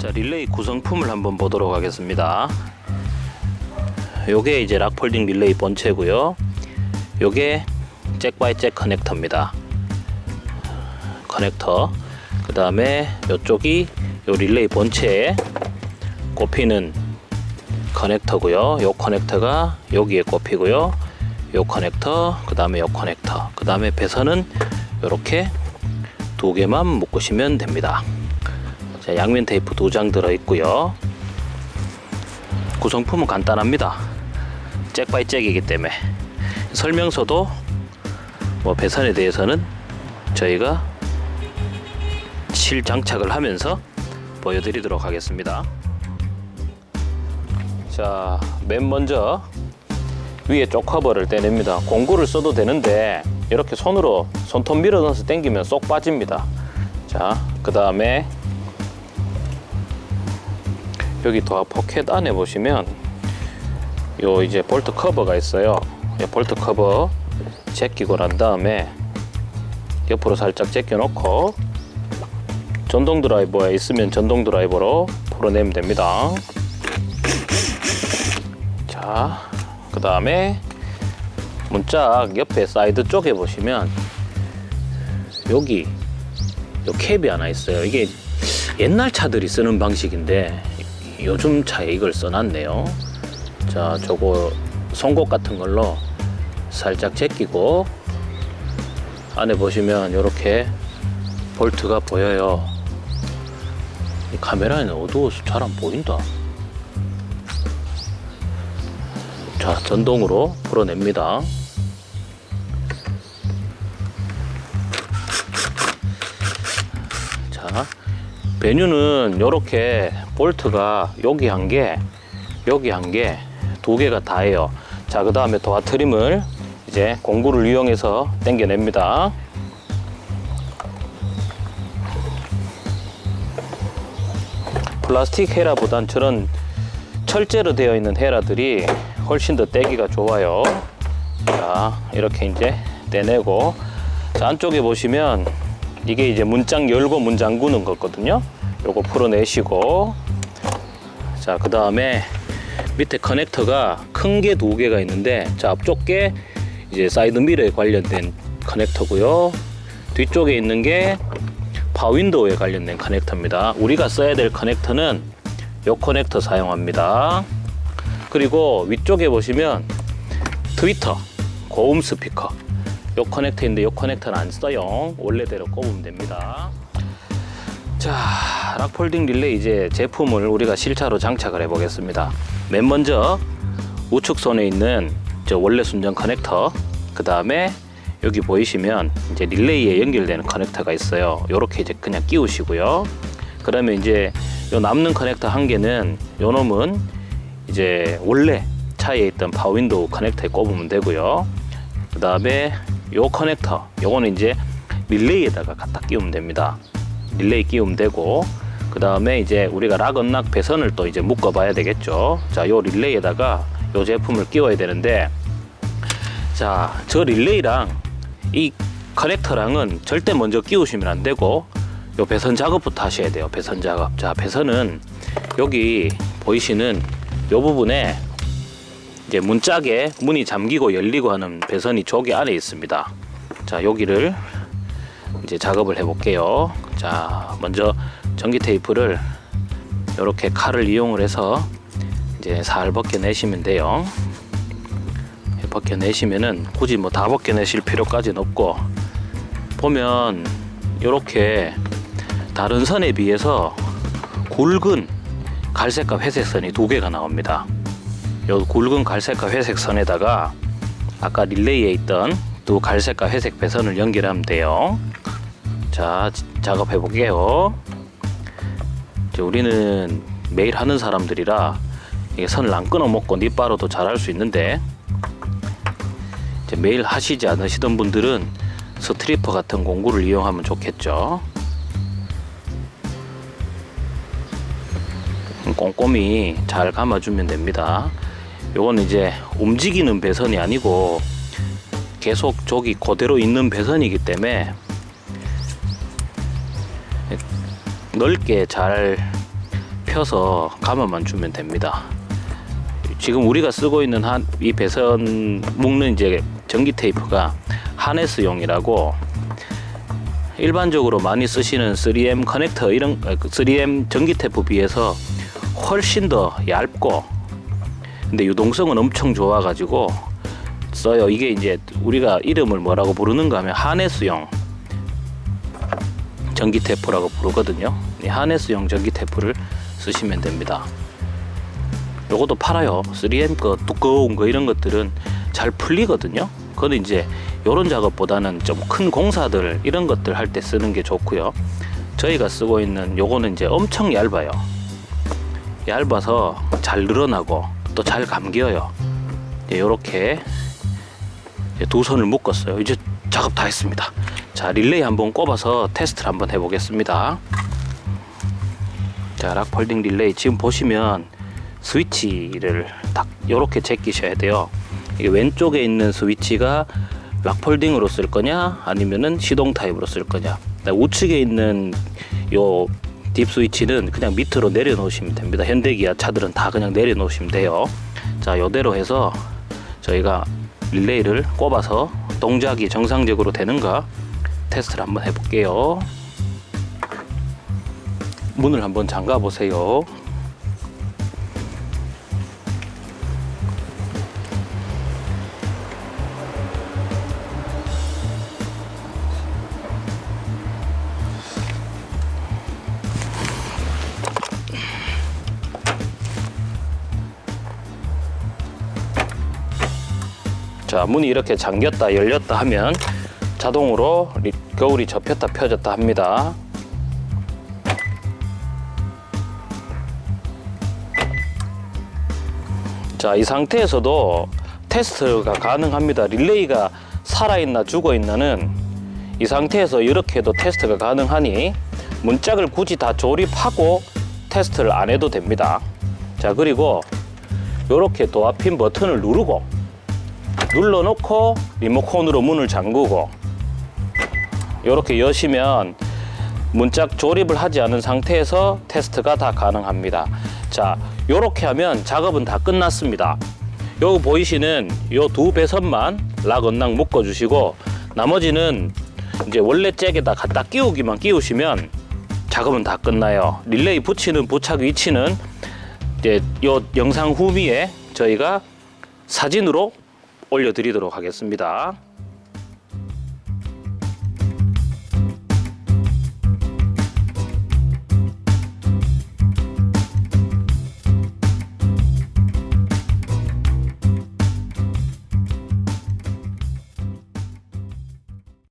자 릴레이 구성품을 한번 보도록 하겠습니다. 요게 이제 락폴딩 릴레이 본체고요. 요게 잭바이 잭 커넥터입니다. 커넥터. 그 다음에 요쪽이 요 릴레이 본체에 꼽히는 커넥터고요. 요 커넥터가 여기에 꼽히고요. 요 커넥터, 그 다음에 요 커넥터, 그 다음에 배선은 이렇게 두 개만 묶으시면 됩니다. 자, 양면 테이프 두 장 들어 있고요. 구성품은 간단합니다. 잭바이 잭이기 때문에 설명서도 뭐 배선에 대해서는 저희가 실 장착을 하면서 보여드리도록 하겠습니다. 자, 맨 먼저 위에 쪽 커버를 떼냅니다. 공구를 써도 되는데 이렇게 손으로 손톱 밀어 넣어서 당기면 쏙 빠집니다. 자, 그 다음에 여기 도어 포켓 안에 보시면 요 이제 볼트 커버가 있어요. 이 볼트 커버 제끼고 난 다음에 옆으로 살짝 제껴 놓고 전동 드라이버가 있으면 전동 드라이버로 풀어내면 됩니다. 자, 그 다음에 문짝 옆에 사이드 쪽에 보시면 여기 요 캡이 하나 있어요. 이게 옛날 차들이 쓰는 방식인데 요즘 이걸 써놨네요. 자, 저거 송곳 같은 걸로 살짝 제끼고 안에 보시면 이렇게 볼트가 보여요. 이 카메라에는 어두워서 잘 안 보인다. 자, 전동으로 풀어냅니다. 자, 배뉴는 이렇게 볼트가 여기 한 개, 여기 한 개, 두 개가 다예요. 자, 그 다음에 도화 트림을 이제 공구를 이용해서 당겨냅니다. 플라스틱 헤라보단 저런 철제로 되어 있는 헤라들이 훨씬 더 떼기가 좋아요. 자, 이렇게 이제 떼내고 자, 안쪽에 보시면 이게 이제 문장 열고 문 잠그는 거거든요. 요거 풀어내시고 자, 그 다음에 밑에 커넥터가 큰 게 두 개가 있는데 자, 앞쪽 게 이제 사이드 미러에 관련된 커넥터고요. 뒤쪽에 있는 게 파윈도우에 관련된 커넥터입니다. 우리가 써야 될 커넥터는 요 커넥터 사용합니다. 그리고 위쪽에 보시면 트위터 고음 스피커 요 커넥터인데 요 커넥터는 안 써요. 원래대로 꼽으면 됩니다. 자, 락폴딩 릴레이 이제 제품을 우리가 실차로 장착을 해 보겠습니다. 맨 먼저 우측선에 있는 저 원래 순정 커넥터, 그 다음에 여기 보이시면 이제 릴레이에 연결되는 커넥터가 있어요. 요렇게 이제 그냥 끼우시고요. 그러면 이제 요 남는 커넥터 한 개는 요 놈은 이제 원래 차에 있던 파윈도우 커넥터에 꼽으면 되고요. 그 다음에 요 커넥터, 요거는 이제 릴레이에다가 갖다 끼우면 됩니다. 릴레이 끼우면 되고, 그 다음에 이제 우리가 락언락 배선을 또 이제 묶어 봐야 되겠죠. 자, 요 릴레이에다가 요 제품을 끼워야 되는데, 자, 저 릴레이랑 이 커넥터랑은 절대 먼저 끼우시면 안 되고, 요 배선 작업부터 하셔야 돼요. 배선 작업. 자, 배선은 여기 보이시는 요 부분에 이제 문짝에 문이 잠기고 열리고 하는 배선이 저기 안에 있습니다. 자, 여기를 이제 작업을 해 볼게요. 자, 먼저 전기 테이프를 이렇게 칼을 이용을 해서 이제 살 벗겨내시면 돼요. 벗겨내시면은 굳이 뭐 다 벗겨내실 필요까지는 없고 보면 이렇게 다른 선에 비해서 굵은 갈색과 회색 선이 두 개가 나옵니다. 요 굵은 갈색과 회색 선에다가 아까 릴레이에 있던 두 갈색과 회색 배선을 연결하면 돼요. 자, 지- 작업해 볼게요. 우리는 매일 하는 사람들이라 이게 선을 안 끊어 먹고 니바로도 잘할 수 있는데 이제 매일 하시지 않으시던 분들은 스트리퍼 같은 공구를 이용하면 좋겠죠. 꼼꼼히 잘 감아주면 됩니다. 요거는 이제 움직이는 배선이 아니고 계속 저기 그대로 있는 배선이기 때문에 넓게 잘 펴서 감아만 주면 됩니다. 지금 우리가 쓰고 있는 한 이 배선 묶는 이제 전기 테이프가 하네스용이라고 일반적으로 많이 쓰시는 3M 커넥터 이런 아, 그 3M 전기 테이프 비해서 훨씬 더 얇고 근데 유동성은 엄청 좋아가지고 써요. 이게 이제 우리가 이름을 뭐라고 부르는가 하면 하네스용 전기 테이프라고 부르거든요. 이 하네스용 전기 테이프를 쓰시면 됩니다. 요것도 팔아요. 3M 거 두꺼운 거 이런 것들은 잘 풀리거든요. 그건 이제 요런 작업보다는 좀 큰 공사들 이런 것들 할 때 쓰는 게 좋고요. 저희가 쓰고 있는 요거는 이제 엄청 얇아요. 얇아서 잘 늘어나고 또 잘 감겨요. 이렇게 두 손을 묶었어요. 이제 작업 다 했습니다. 자 릴레이 한번 꼽아서 테스트를 한번 해보겠습니다. 자 락 폴딩 릴레이 지금 보시면 스위치를 딱 이렇게 제끼셔야 돼요. 이게 왼쪽에 있는 스위치가 락 폴딩으로 쓸 거냐 아니면은 시동 타입으로 쓸 거냐. 우측에 있는 요 딥 스위치는 그냥 밑으로 내려놓으시면 됩니다. 현대기아 차들은 다 그냥 내려놓으시면 돼요. 자, 요대로 해서 저희가 릴레이를 꼽아서 동작이 정상적으로 되는가 테스트를 한번 해볼게요. 문을 한번 잠가 보세요. 자, 문이 이렇게 잠겼다 열렸다 하면 자동으로 리- 거울이 접혔다 펴졌다 합니다. 자, 이 상태에서도 테스트가 가능합니다. 릴레이가 살아있나 죽어있나는 이 상태에서 이렇게 해도 테스트가 가능하니 문짝을 굳이 다 조립하고 테스트를 안 해도 됩니다. 자, 그리고 이렇게 도합핀 버튼을 누르고 눌러놓고 리모컨으로 문을 잠그고 이렇게 여시면 문짝 조립을 하지 않은 상태에서 테스트가 다 가능합니다. 자, 이렇게 하면 작업은 다 끝났습니다. 여기 보이시는 요 두 배선만 락 언락 묶어 주시고 나머지는 이제 원래 잭에다 갖다 끼우기만 끼우시면 작업은 다 끝나요. 릴레이 붙이는 부착 위치는 이제 요 영상 후미에 저희가 사진으로 올려드리도록 하겠습니다.